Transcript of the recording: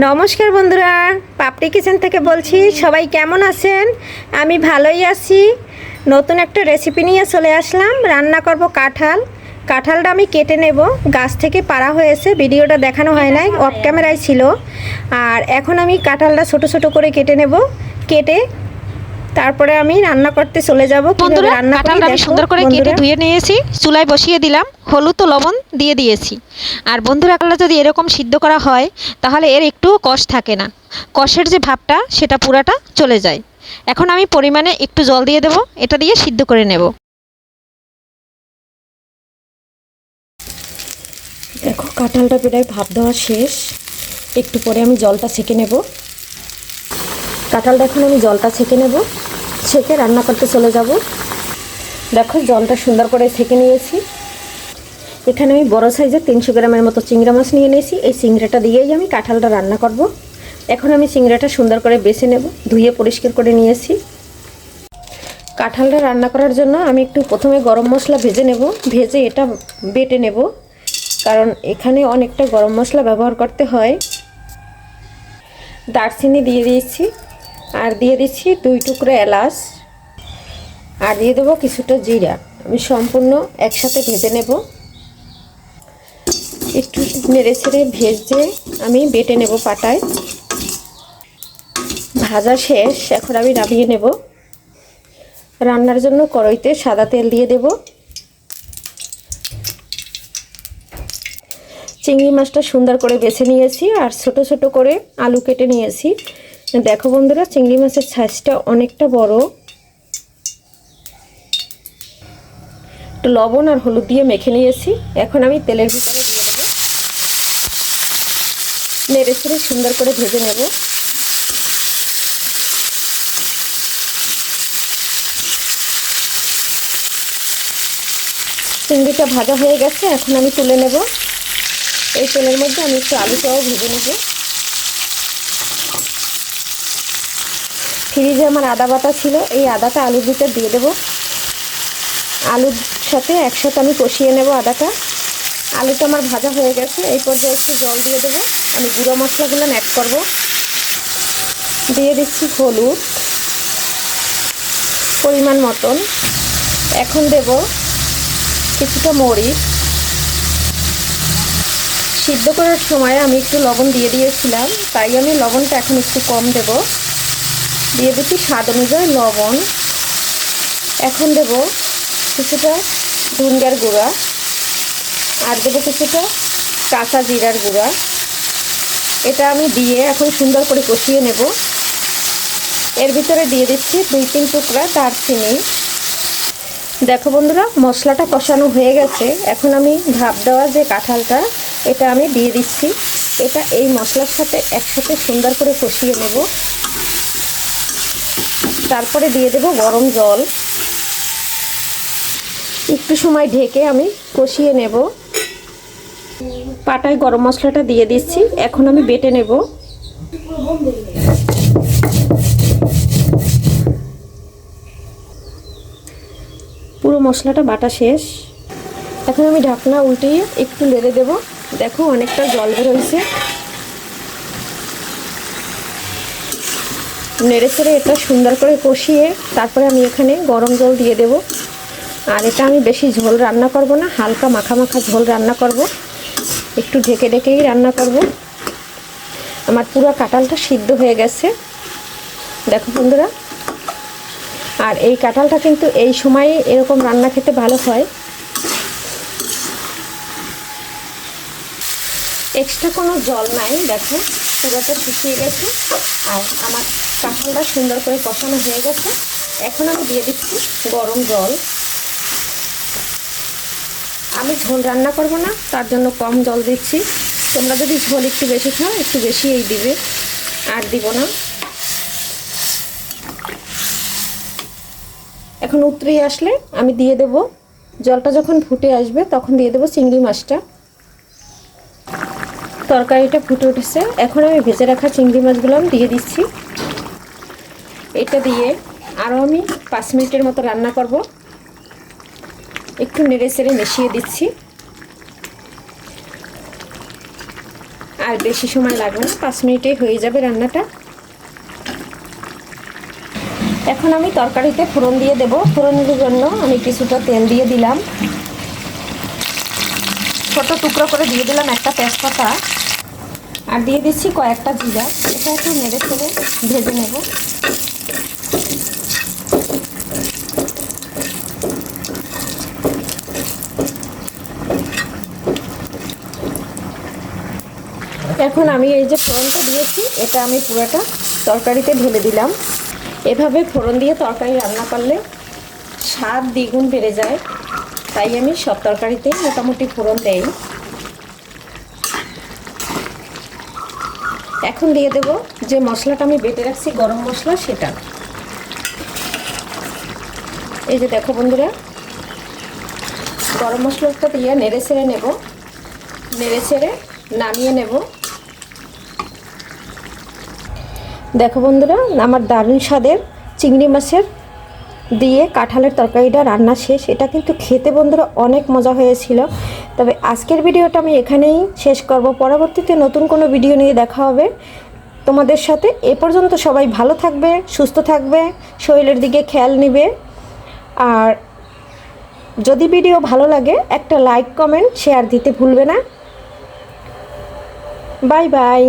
নমস্কার বন্ধুরা, পাপড়ি কিচেন থেকে বলছি, সবাই কেমন আছেন? আমি ভালোই আছি। নতুন একটা রেসিপি নিয়ে চলে আসলাম, রান্না করব কাঁঠাল। কাঁঠালটা আমি কেটে নেব। গাছ থেকে পাড়া হয়েছে, ভিডিওটা দেখানো হয় নাই অফ ক্যামেরায় ছিল। আর এখন আমি কাঁঠালটা ছোট ছোট করে কেটে নেব। কেটে তারপরে আমি রান্না করতে চলে যাব। বন্ধুরা কাঁঠালটা আমি সুন্দর করে কেটে ধুয়ে নিয়েছি চুলায় বসিয়ে দিলাম হলুদ ও লবণ দিয়ে দিয়েছি। আর বন্ধুরা কাঁঠালটা যদি এরকম সিদ্ধ করা হয় তাহলে এর একটু কষ থাকে না। কষের যে ভাবটা সেটা পুরাটা চলে যায়। এখন আমি পরিমাণে একটু জল দিয়ে দেব এটা দিয়ে সিদ্ধ করে নেব। দেখো কাঁঠালটা প্রায় ভাপ দেওয়া শেষ। একটু পরে আমি জলটা ছেঁকে নেব। কাঁঠালটা এখন আমি জলটা ছেঁকে নেব। ছেঁকে রান্না করতে চলে যাব। দেখো, জলটা সুন্দর করে ছেঁকে নিয়েছি। এখানে আমি বড় সাইজের তিনশো গ্রামের মতো চিংড়া মাছ নিয়ে নিয়েছি। এই চিংড়াটা দিয়েই আমি কাঁঠালটা রান্না করব। এখন আমি চিংড়াটা সুন্দর করে বেছে নেব, ধুয়ে পরিষ্কার করে নিয়েছি। কাঁঠালটা রান্না করার জন্য আমি একটু প্রথমে গরম মশলা ভেজে নেব। ভেজে এটা বেটে নেব, কারণ এখানে অনেকটা গরম মশলা ব্যবহার করতে হয়। দারচিনি দিয়ে দিয়েছি। আর দিয়ে দিচ্ছি দুই টুকরো এলাচ। আর দিয়ে দেবো কিছুটা জিরা। আমি সম্পূর্ণ একসাথে ভেজে নেব। একটু নেড়ে ছেড়ে ভেজে আমি বেটে নেব পাটায়। ভাজা শেষ, এখন আমি নামিয়ে নেব। রান্নার জন্য কড়াইতে সাদা তেল দিয়ে দেব। চিংড়ি মাছটা সুন্দর করে বেছে নিয়েছি আর ছোট ছোট করে আলু কেটে নিয়েছি। দেখো বন্ধুরা, চিংড়ি মাছের সাইজটা অনেকটা বড়। একটু লবণ আর হলুদ দিয়ে মেখে নিয়েছি। এখন আমি তেলের ভিতরে দিয়ে দেবো। নেড়ে ছেড়ে সুন্দর করে ভেজে নেব। চিংড়িটা ভাজা হয়ে গেছে, এখন আমি তুলে নেব। এই তেলের মধ্যে আমি একটু আলুটাও ভেজে নেব। ফ্রিজে আমার আদা বাটা ছিল, এই আদাটা আলুর ভিতর দিয়ে দেব। আলুর সাথে একসাথে আমি কষিয়ে নেব আদাটা। আলুটা আমার ভাজা হয়ে গেছে, এই পর্যায়ে একটু জল দিয়ে দেবো। আমি গুঁড়ো মশলাগুলো অ্যাড করব। দিয়ে দিচ্ছি হলুদ, পরিমাণ মতন। এখন দেব কিছুটা মরিচ। সিদ্ধ করার সময় আমি একটু লবণ দিয়ে দিয়েছিলাম, তাই আমি লবণটা এখন একটু কম দেব। দিয়ে দিচ্ছি স্বাদ অনুযায়ী লবণ। এখন দেব কিছুটা ধুনগার গুঁড়া আর দেবো কিছুটা কাঁচা জিরার গুঁড়া। এটা আমি দিয়ে এখন সুন্দর করে কষিয়ে নেব। এর ভিতরে দিয়ে দিচ্ছি দুই তিন টুকরা দারচিনি। দেখো বন্ধুরা, মশলাটা কষানো হয়ে গেছে। এখন আমি ভাপ দেওয়া যে কাঁঠালটা, এটা আমি দিয়ে দিচ্ছি। এটা এই মশলার সাথে একসাথে সুন্দর করে কষিয়ে নেব। তারপরে দিয়ে দেব গরম জল। একটু সময় ঢেকে আমি কষিয়ে নেব। পাটায় গরম মশলাটা দিয়ে দিচ্ছি। এখন আমি বেটে নেব। পুরো মশলাটা বাটা শেষ। এখন আমি ঢাকনা উল্টিয়ে একটু লেড়ে দেব। দেখো অনেকটা জল বেরোইছে নেড়ে চেড়ে এটা সুন্দর করে কষিয়ে তারপরে আমি এখানে গরম জল দিয়ে দেব। আর এটা আমি বেশি ঝোল রান্না করব না, হালকা মাখা মাখা ঝোল রান্না করব। একটু ঢেকে ঢেকেই রান্না করব। আমার পুরো কাঁঠালটা সিদ্ধ হয়ে গেছে। দেখো বন্ধুরা। আর এই কাঁঠালটা কিন্তু এই সময়ে এরকম রান্না খেতে ভালো হয়। এক্সট্রা কোনো জল নাই, দেখো, পুরোটা শুকিয়ে গেছে। আর আমার কাঁঠালটা সুন্দর করে কষানো হয়ে গেছে। এখন আমি দিয়ে দিচ্ছি গরম জল। আমি ঝোল রান্না করব না, তার জন্য কম জল দিচ্ছি। তোমরা যদি ঝোল একটু বেশি খাও, একটু বেশিই দিবে, আর দিব না। এখন উতরে আসলে আমি দিয়ে দেব। জলটা যখন ফুটে আসবে, তখন দিয়ে দেবো চিংড়ি মাছটা। তরকারিটা ফুটে উঠেছে। এখন আমি ভেজে রাখা চিংড়ি মাছগুলো আমি দিয়ে দিচ্ছি। এটা দিয়ে আরও আমি পাঁচ মিনিটের মতো রান্না করব। একটু নেড়ে চেড়ে মিশিয়ে দিচ্ছি। আর বেশি সময় লাগবে না, পাঁচ মিনিটেই হয়ে যাবে রান্নাটা। এখন আমি তরকারিতে ফোড়ন দিয়ে দেব। ফোড়নের জন্য আমি কিছুটা তেল দিয়ে দিলাম। ছোট টুকরো করে দিয়ে দিলাম একটা তেজপাতা। আর দিয়ে দিচ্ছি কয়েকটা জিরা। এটা একটু নেড়ে চেড়ে ভেজে নেব। এখন আমি এই যে ফোড়নটা দিয়েছি, এটা আমি পুরোটা তরকারিতে ঢেলে দিলাম। এভাবে ফোড়ন দিয়ে তরকারি রান্না করলে স্বাদ দ্বিগুণ বেড়ে যায়। তাই আমি সব তরকারিতেই মোটামুটি ফোড়ন দেই। এখন দিয়ে দেব যে মশলাটা আমি বেটে রাখছি, গরম মশলা, সেটা। এই যে দেখো বন্ধুরা, গরম মশলাটা দিয়ে নেড়ে ছেড়ে নেব। নেড়ে ছেড়ে নামিয়ে নেব। দেখো বন্ধুরা, আমার দারুণ স্বাদের চিংড়ি মাছের দিয়ে কাঁঠালের তরকারিটা রান্না শেষ। এটা কিন্তু খেতে বন্ধুরা অনেক মজা হয়েছিল। তবে আজকের ভিডিওটা আমি এখানেই শেষ করব। পরবর্তীতে নতুন কোনো ভিডিও নিয়ে দেখা হবে তোমাদের সাথে। এ পর্যন্ত সবাই ভালো থাকবে, সুস্থ থাকবে, শরীরের দিকে খেয়াল নেবে। আর যদি ভিডিও ভালো লাগে, একটা লাইক, কমেন্ট, শেয়ার দিতে ভুলবে না। Bye bye